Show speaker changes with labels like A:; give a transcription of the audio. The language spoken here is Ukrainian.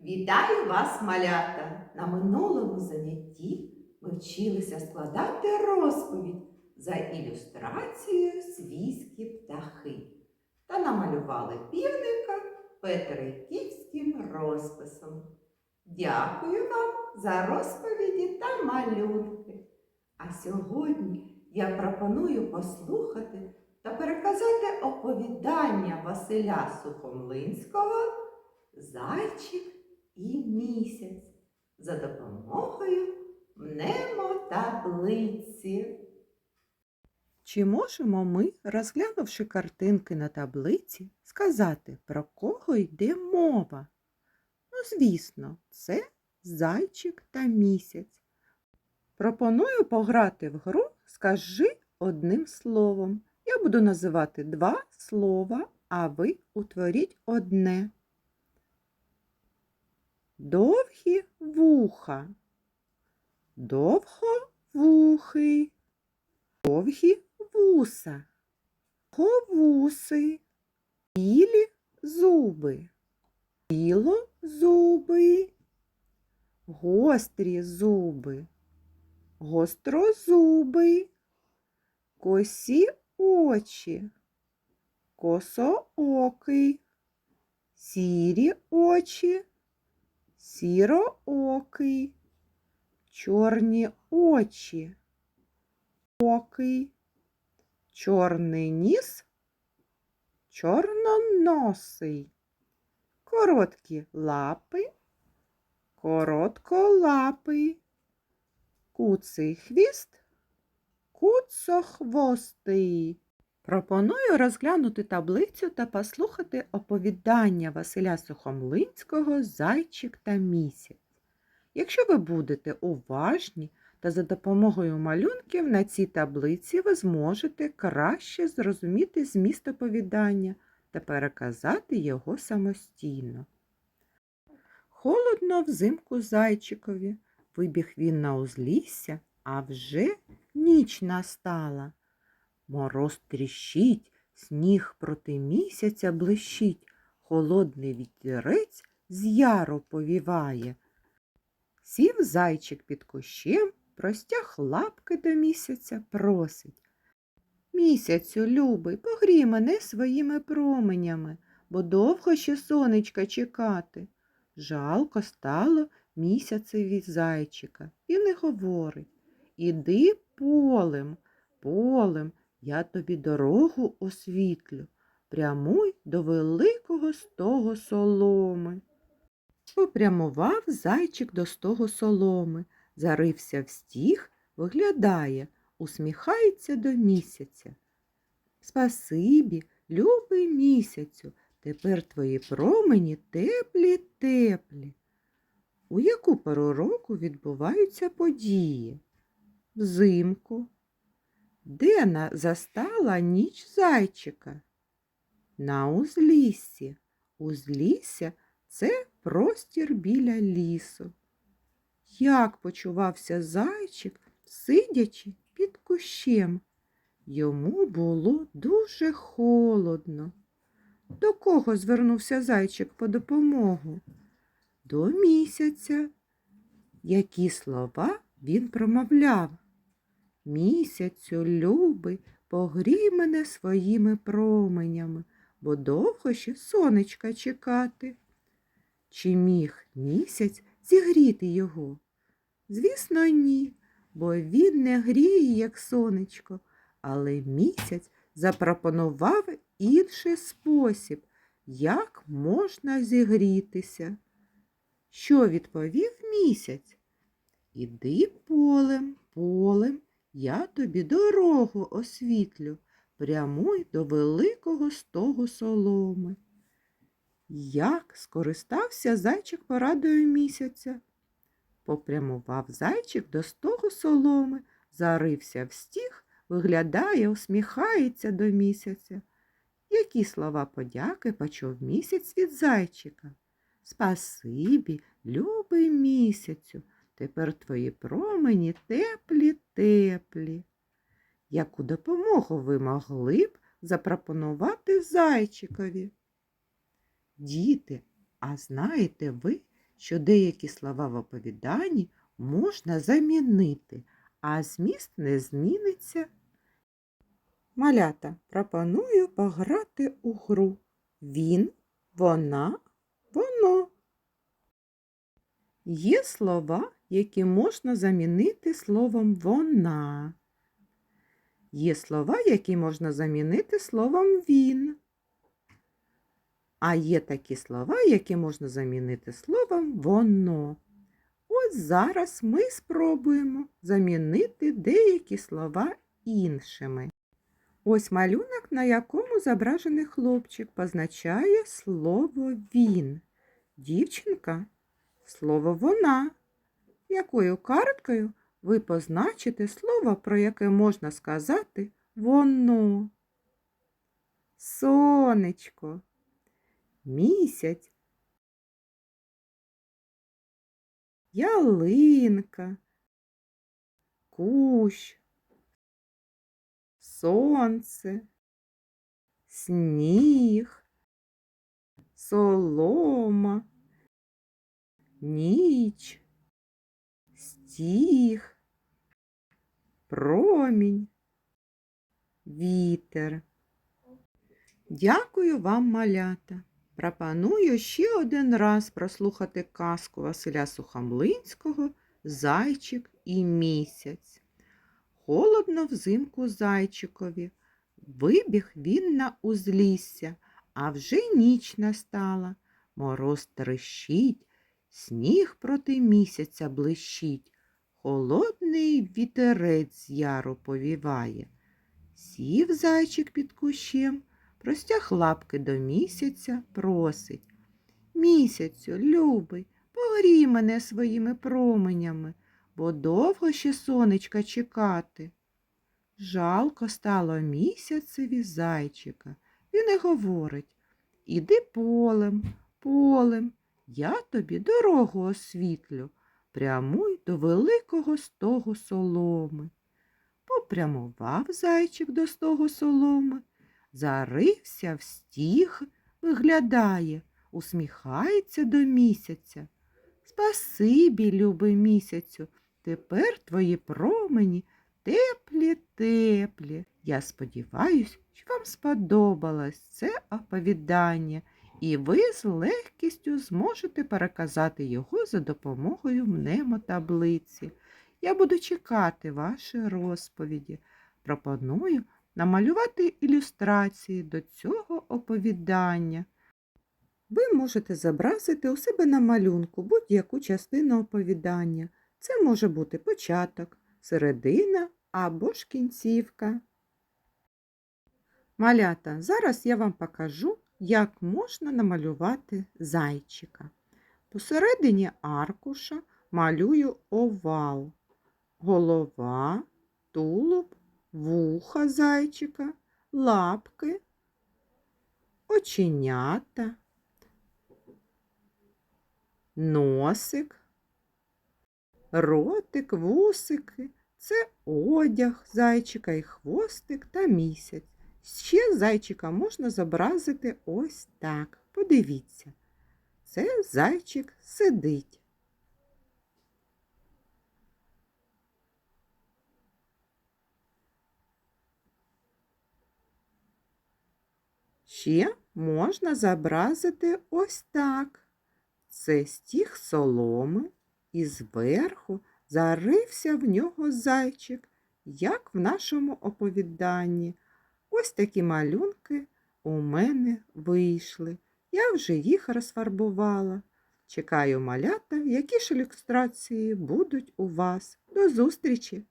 A: Вітаю вас, малята! На минулому занятті ми вчилися складати розповідь за ілюстрацією свійські птахи та намалювали півника петриківським розписом. Дякую вам за розповіді та малюнки. А сьогодні я пропоную послухати та переказати оповідання Василя Сухомлинського Зайчик і місяць за допомогою мнемотаблиці.
B: Чи можемо ми, розглянувши картинки на таблиці, сказати, про кого йде мова? Ну, звісно, це зайчик та місяць. Пропоную пограти в гру Скажи одним словом. Я буду називати два слова, а ви утворіть одне. Довгі вуха. Довговухий. Довгі вуса. Говуси. Білі зуби. Білозуби. Гострі зуби. Гострозуби. Косі очі. Косоокий. Сірі очі. Сіроокий. Чорні очі. Окий. Чорний ніс. Чорноносий. Короткі лапи. Коротколапий. Куций хвіст. Куцохвостий. Пропоную розглянути таблицю та послухати оповідання Василя Сухомлинського Зайчик та місяць. Якщо ви будете уважні та за допомогою малюнків на цій таблиці ви зможете краще зрозуміти зміст оповідання та переказати його самостійно. Холодно взимку зайчикові. Вибіг він на узлісся, а вже ніч настала. Мороз тріщить, сніг проти місяця блищить, холодний вітерець з яру повіває. Сів зайчик під кущем, простяг лапки до місяця, просить. Місяцю, любий, погрій мене своїми променями, бо довго ще сонечка чекати. Жалко стало місяцеві зайчика. І говорить Іди полем, полем, я тобі дорогу освітлю, прямуй до великого стого соломи. Попрямував зайчик до стого соломи, зарився в стіг, виглядає, усміхається до місяця. Спасибі, любий місяцю, тепер твої промені теплі, теплі. У яку пору року відбуваються події? Взимку. Де застала ніч зайчика? На узліссі. Узлісся це простір біля лісу. Як почувався зайчик, сидячи під кущем? Йому було дуже холодно. До кого звернувся зайчик по допомогу? До місяця. Які слова він промовляв? Місяцю, любий, погрій мене своїми променями, бо довго ще сонечка чекати. Чи міг місяць зігріти його? Звісно, ні, бо він не гріє, як сонечко, але місяць запропонував інший спосіб, як можна зігрітися. Що відповів місяць? Іди полем, полем, я тобі дорогу освітлю, прямуй до великого стогу соломи. Як скористався зайчик порадою місяця? Попрямував зайчик до стогу соломи, зарився в стіг, виглядає, усміхається до місяця. Які слова подяки почув місяць від зайчика? Спасибі, любий місяцю, тепер твої промені теплі, теплі. Яку допомогу ви могли б запропонувати зайчикові? Діти, а знаєте ви, що деякі слова в оповіданні можна замінити, а зміст не зміниться. Малята, пропоную пограти у гру. Він, вона, воно. Є слова, які можна замінити словом вона. Є слова, які можна замінити словом він. А є такі слова, які можна замінити словом воно. От зараз ми спробуємо замінити деякі слова іншими. Ось малюнок, на якому зображений хлопчик, позначає слово він. Дівчинка слово вона. Якою карткою ви позначите слово, про яке можна сказати воно? Сонечко, місяць, ялинка, кущ, сонце, сніг, солома, ніч, стіг, промінь, вітер. Дякую вам, малята. Пропоную ще один раз прослухати казку Василя Сухомлинського Зайчик і місяць. Холодно взимку зайчикові. Вибіг він на узлісся, а вже ніч настала. Мороз трещить, сніг проти місяця блищить, холодний вітерець яру повіває. Сів зайчик під кущем, простяг лапки до місяця, просить. Місяцю, любий, погрій мене своїми променями, бо довго ще сонечка чекати. Жалко стало місяцеві зайчика. Він і говорить Іди полем, полем, я тобі дорогу освітлю, прямуй до великого стогу соломи. Попрямував зайчик до стогу соломи, зарився в стіг, виглядає, усміхається до місяця. Спасибі, любий місяцю, тепер твої промені теплі, теплі. Я сподіваюсь, що вам сподобалось це оповідання, і ви з легкістю зможете переказати його за допомогою мнемотаблиці. Я буду чекати ваші розповіді. Пропоную намалювати ілюстрації до цього оповідання. Ви можете зобразити у себе на малюнку будь-яку частину оповідання. Це може бути початок, середина або ж кінцівка. Малята, зараз я вам покажу, як можна намалювати зайчика. Посередині аркуша малюю овал, голова, тулуб, вуха зайчика, лапки, оченята, носик, ротик, вусики. Це одяг зайчика і хвостик та місяць. Ще зайчика можна зобразити ось так. Подивіться. Це зайчик сидить. Ще можна зобразити ось так. Це стіг соломи, і зверху зарився в нього зайчик, як в нашому оповіданні. Ось такі малюнки у мене вийшли. Я вже їх розфарбувала. Чекаю малята, які ж ілюстрації будуть у вас. До зустрічі!